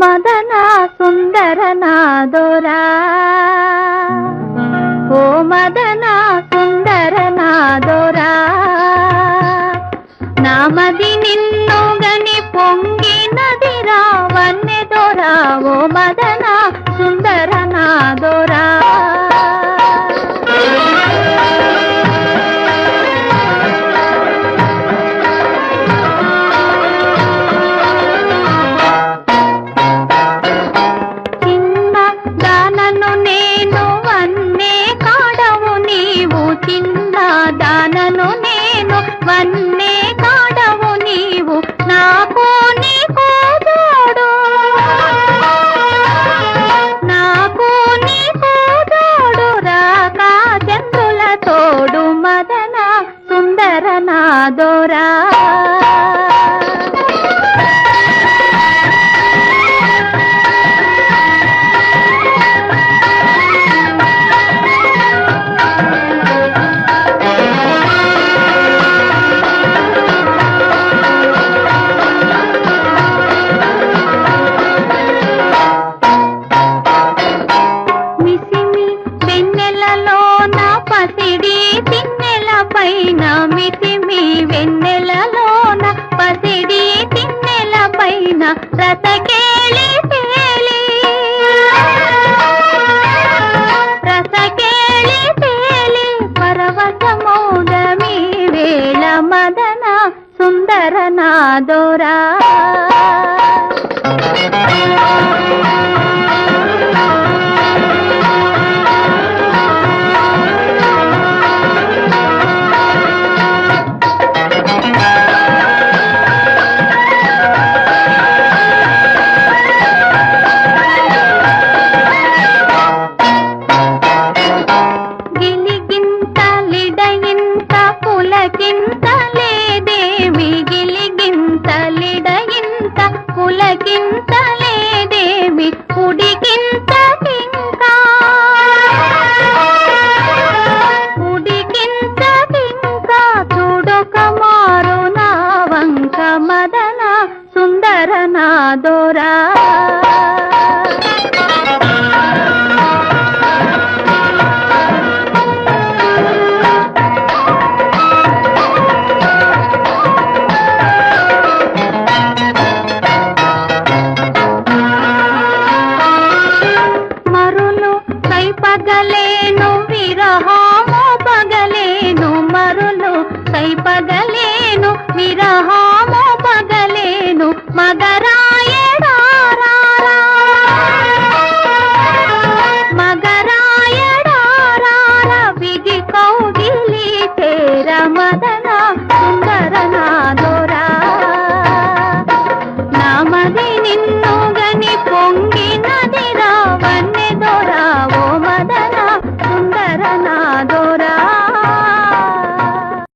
మదన సుందర నాదోరా ఓ మదన సుందర నాదోరా నామది నిన్ను గని వన్నె వన్నెదోరా ఓ మదన సుందర నాదోరా నాదోరా పైన రసకేళి తేలి. రసకేళి తేలి పరవశమౌదమి వేళ మదన సుందర నాదోరా. గిలిగింత లిడయింత పులకింత లేదేమి ఉడికింత ఎరగలేను విరహ.